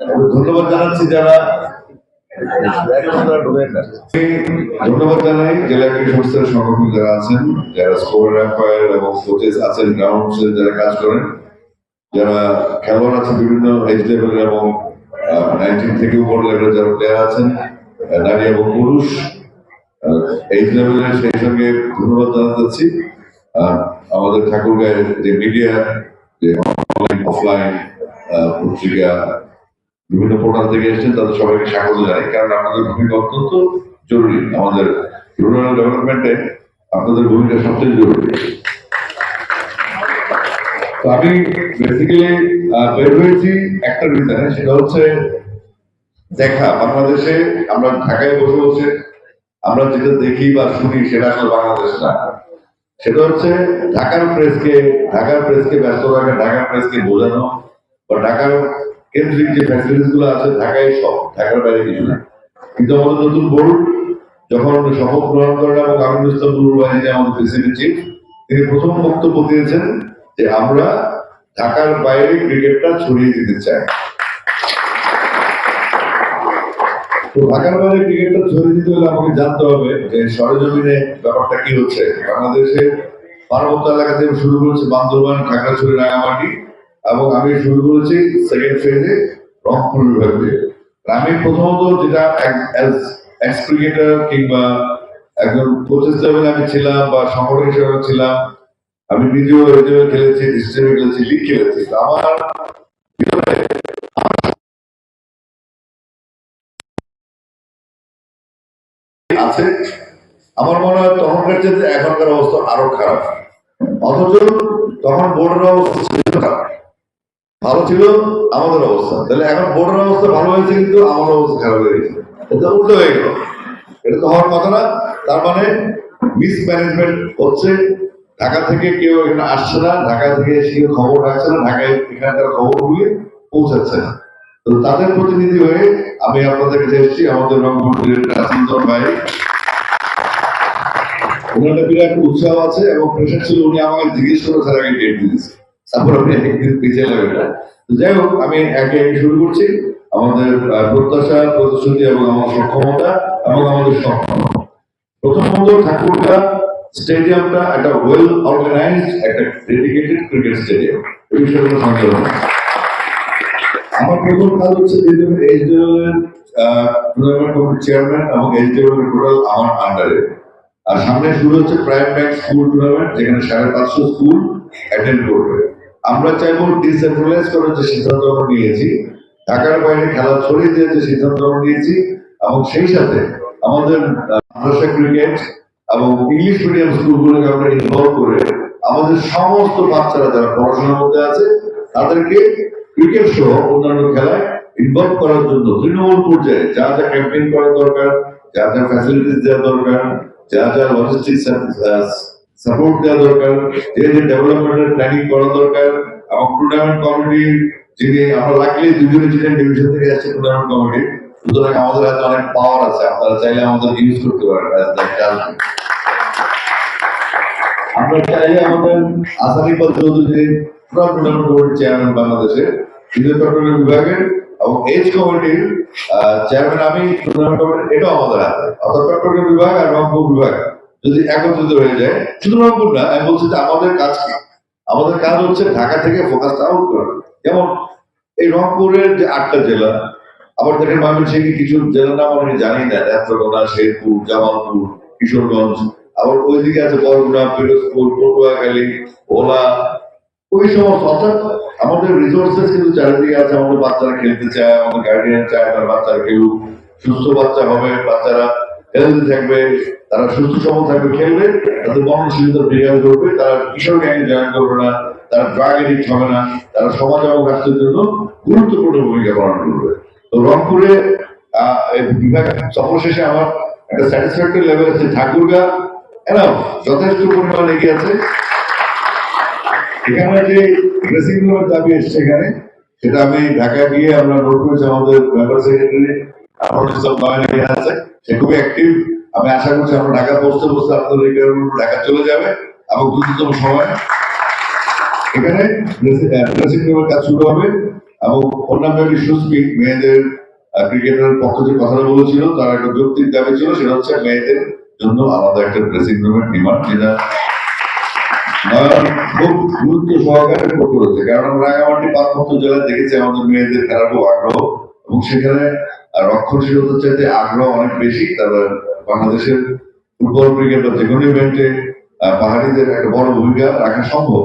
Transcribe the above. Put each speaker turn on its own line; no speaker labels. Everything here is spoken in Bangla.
ধন্যবাদ জানাচ্ছি যারা ধন্যবাদ জানাই জেলা সংগঠক যারা আছেন, যারা এবং আছেন গ্রাউন্ড যারা কাজ করেন, যারা খেলোয়াড় আছে বিভিন্ন এবং নাইনটিন যারা প্লেয়ার আছেন নারী এবং পুরুষ সেই ধন্যবাদ আমাদের ঠাকুরগাঁয়ের যে মিডিয়া যে অনলাইন অফলাইন পত্রিকা বিভিন্ন পোর্টাল থেকে এসেছেন, তাদের সবাইকে স্বাগত জানাই। কারণ আপনাদের ভূমিকা অত্যন্ত জরুরি। আমাদের রুরাল ডেভেলপমেন্টে আপনাদের ভূমিকা সবচেয়ে জরুরি। আমি বেসিক্যালি বের হয়েছি একটা রিজনে সেটা হচ্ছে, দেখা, বাংলাদেশে আমরা ঢাকায় বসে বসে আমরা যেটা দেখি বা শুনি, সেটা আসলে বাংলাদেশ না। সেটা হচ্ছে, ঢাকার প্রেসকে ঢাকার প্রেসকে ব্যস্ত রাখা, ঢাকার প্রেসকে বোঝানো বা ঢাকার কেন্দ্রিক যে ফ্যাসিলিটিসগুলো আছে, ঢাকায় সব, ঢাকার বাইরে কিছু না। কিন্তু আমাদের নতুন বোর্ড, যখন শপথ গ্রহণ করেন এবং আমিনুল ইসলাম বাহিনী আমাদের প্রেসিডেন্ট চিফ তিনি প্রথম বক্তব্য দিয়েছেন যে আমরা ঢাকার বাইরে ক্রিকেটটা ছড়িয়ে দিতে চাই। তো ঢাকার বাইরে ক্রিকেটটা ছড়িয়ে দিতে হলে আমাকে জানতে হবে যে সরেজমিনে ব্যাপারটা কি হচ্ছে। বাংলাদেশের পার্বত্য এলাকা থেকে শুরু করেছে বান্দরবান, খাগড়াছড়ি রাঙামাটি এবং আমি শুরু করেছি সেকেন্ড ফেজে রংপুর বিভাগ। দিয়ে আমি প্রথমত যেটা এক্স কিংবা একজন কোচেস লেভেলে আমি ছিলাম বা সংগঠক হিসেবে ছিলাম, আমি নিজেও রেডিও খেলেছি ডিস্ট্রিক্টে খেলেছি লিগ খেলেছি। আমার আছে, আমার মনে হয় তখনকার চেয়ে এখনকার অবস্থা আরও খারাপ। অথচ তখন বোর্ডের অবস্থা খারাপ। ভালো ছিল, আমাদের অবস্থা। তাহলে এখন বোর্ডের অবস্থা ভালো হয়েছে কিন্তু আমার অবস্থা খারাপ হয়ে গেছে। এটা উল্টো হয়ে গেল। এটা তো হওয়ার কথা না। তার মানে মিসম্যানেজমেন্ট হচ্ছে। ঢাকা থেকে কেউ এখানে আসছে না। ঢাকা থেকে এসে খবর রাখছে না। ঢাকায় এখানে এখানকার খবরগুলি পৌঁছাচ্ছে না। তো তাদের প্রতিনিধি হয়ে আমি আপনাদের কাছে এসেছি। আমাদের রংপুরের রাজেন্দ্র ভাই। ওনার একটা বিরাট উৎসাহ আছে এবং প্রেশার ছিল। উনি আমাকে জিজ্ঞেস করে স্যার আগে ডেট দিয়েছে। তারপর যাবে যাই হোক, আমি শুরু করছি। আমাদের এবং আমার সক্ষমতা এবং আমাদের প্রথমত ঠাকুরগা স্টেডিয়ামটা, একটা একটা স্টেডিয়াম আমার টুর্নামেন্ট চেয়ারম্যান এবং টোটাল আমার আন্ডারে আর সামনে শুরু হচ্ছে প্রাইম ব্যাংক স্কুল টুর্নামেন্ট যেখানে সাড়ে পাঁচশো স্কুল অ্যাটেন্ড করবে। আমরা চাইব ডিসেন্ট্রালাইজ করার যে সিদ্ধান্ত আমরা নিয়েছি, ঢাকার বাইরে খেলা ছড়িয়ে দেওয়ার যে সিদ্ধান্ত আমরা নিয়েছি, এবং সেই সাথে আমাদের মাদ্রাসা ক্রিকেট এবং ইংলিশ মিডিয়াম স্কুলগুলোকে আমরা ইনভলভ করে আমাদের সমস্ত বাচ্চারা যারা পড়াশোনার মধ্যে আছে, তাদেরকে ক্রিকেট সহ অন্যান্য খেলায় ইনভলভ করার জন্য তৃণমূল পর্যায়ে যা যা ক্যাম্পেইন করা দরকার, যা যা ফ্যাসিলিটিস দেওয়া দরকার, যা যা লজিস্টিক সাপোর্ট দেওয়া দরকার যে ডেভেলপমেন্টের প্ল্যানিং করা দরকার, এবং টুর্নামেন্ট কমিটি যিনি, আমরা লাকলি দুজনে ছিলেন ডিভিশন থেকে আসছে টুর্নামেন্ট কমিটি সুতরাং আমাদের হাতে অনেক পাওয়ার আছে, আপনারা চাইলে আমাদের ইউজ করতে পারেন। আমরা চাইলে আমাদের চৌধুরী পুরা টুর্নামেন্ট কমিটির চেয়ারম্যান বাংলাদেশে চট্টগ্রাম বিভাগের, এবং এজ কমিটির চেয়ারম্যান আমি টুর্নামেন্ট কমিটির এটাও আমাদের হাতে। অর্থাৎ বিভাগ আর রংপুর বিভাগ। যদি একত্রিত হয়ে যায় শুধু রংপুর না আমি বলছি যে আমাদের কাজ কি? আমাদের কাজ হচ্ছে ঢাকা থেকে ফোকাসটা আউট করা। যেমন এই রংপুরের যে আটটা জেলা, আবার দেখেন ময়মনসিংহে কিছু জেলার নাম অনেকে জানি না, নেত্রকোনা, শেরপুর, জামালপুর, কিশোরগঞ্জ, আবার ওইদিকে আছে বরগুনা, পিরোজপুর, পটুয়াখালী ভোলা ওই সমস্ত অর্থাৎ আমাদের রিসোর্সেস কিন্তু চারিদিকে আছে, আমাদের বাচ্চারা খেলতে চায়, আমাদের গার্ডিয়ান চায়, তার বাচ্চারা খেলুক, সুস্থ বাচ্চা হবে, বাচ্চারা হেলদি থাকবে, তারা সুস্থ সবল থাকবে, খেলবে, তাদের মননশীলতা বিকাশ করবে তারা কিশোর গ্যাংয়ে জয়েন করবে না, তারা ড্রাগ এডিক্ট হবে না, তারা সমাজ এবং রাষ্ট্রের জন্য গুরুত্বপূর্ণ ভূমিকা পালন করবে। তো রংপুরে বিভাগ সফর শেষে আমার একটা স্যাটিসফ্যাক্টরি লেভেল আছে ঠাকুরগা। এরাও যথেষ্ট পরিমাণ এগিয়ে আছে। এখানে যে ড্রেসিং রুমের দাবি এসছে এখানে, সেটা আমি ঢাকায় গিয়ে আমরা নোট করেছি আমাদের মেম্বার সেক্রেটারি আছে। সে খুবই অ্যাক্টিভ আমি আশা করছি আমরা ঢাকা পৌঁছতে পৌঁছতে আপনাদের রিকোয়ারমেন্ট ঢাকা চলে যাবে এবং দ্রুততম সময় এখানে কাজ শুরু হবে এবং অন্যান্য একটি মেয়েদের ক্রিকেটের পক্ষ থেকে কথাটা বলেছিল, তার একটা যৌক্তিক দাবি ছিল, সেটা হচ্ছে মেয়েদের জন্য আলাদা একটা ড্রেসিং রুমের ডিমান্ড যেটা খুব গুরুত্ব সহকারে করেছে। কারণ রাঙামাটি পার্বত্য জেলায় দেখেছি আমাদের মেয়েদের খেলার খুব আগ্রহ এবং সেখানে আহ, রক্ষণশীলতার চাইতে আগ্রহ অনেক বেশি। তারা বাংলাদেশের ফুটবল ক্রিকেট বা যে কোনো ইভেন্টে পাহাড়িদের একটা বড় ভূমিকা রাখা সম্ভব।